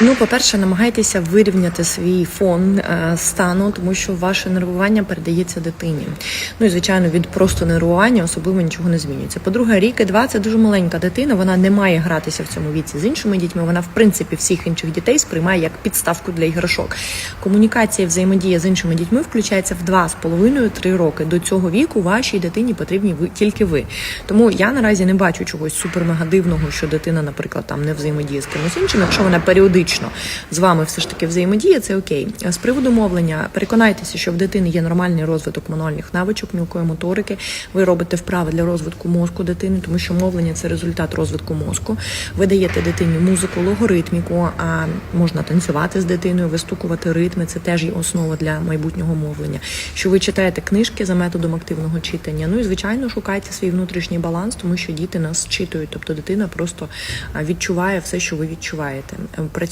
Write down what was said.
Ну, по-перше, намагайтеся вирівняти свій фон е, стану, тому що ваше нервування передається дитині. Ну і звичайно, від просто нервування особливо нічого не змінюється. По-друге, рік і два це дуже маленька дитина. Вона не має гратися в цьому віці з іншими дітьми. Вона, в принципі, всіх інших дітей сприймає як підставку для іграшок. Комунікація, і взаємодія з іншими дітьми включається в два з половиною три роки. До цього віку вашій дитині потрібні ви тільки ви. Тому я наразі не бачу чогось супер-мега що дитина, наприклад, там не взаємодіє з кимось іншим. Якщо вона періодично з вами все ж таки взаємодіє, це окей. З приводу мовлення, переконайтеся, що в дитини є нормальний розвиток мануальних навичок, мілкої моторики. Ви робите вправи для розвитку мозку дитини, тому що мовлення це результат розвитку мозку. Ви даєте дитині музику, логоритміку, а можна танцювати з дитиною, вистукувати ритми. Це теж є основа для майбутнього мовлення. Що ви читаєте книжки за методом активного читання. Ну і звичайно, шукайте свій внутрішній баланс, тому що діти нас читують, тобто дитина просто відчуває все, що ви відчуваєте. Працює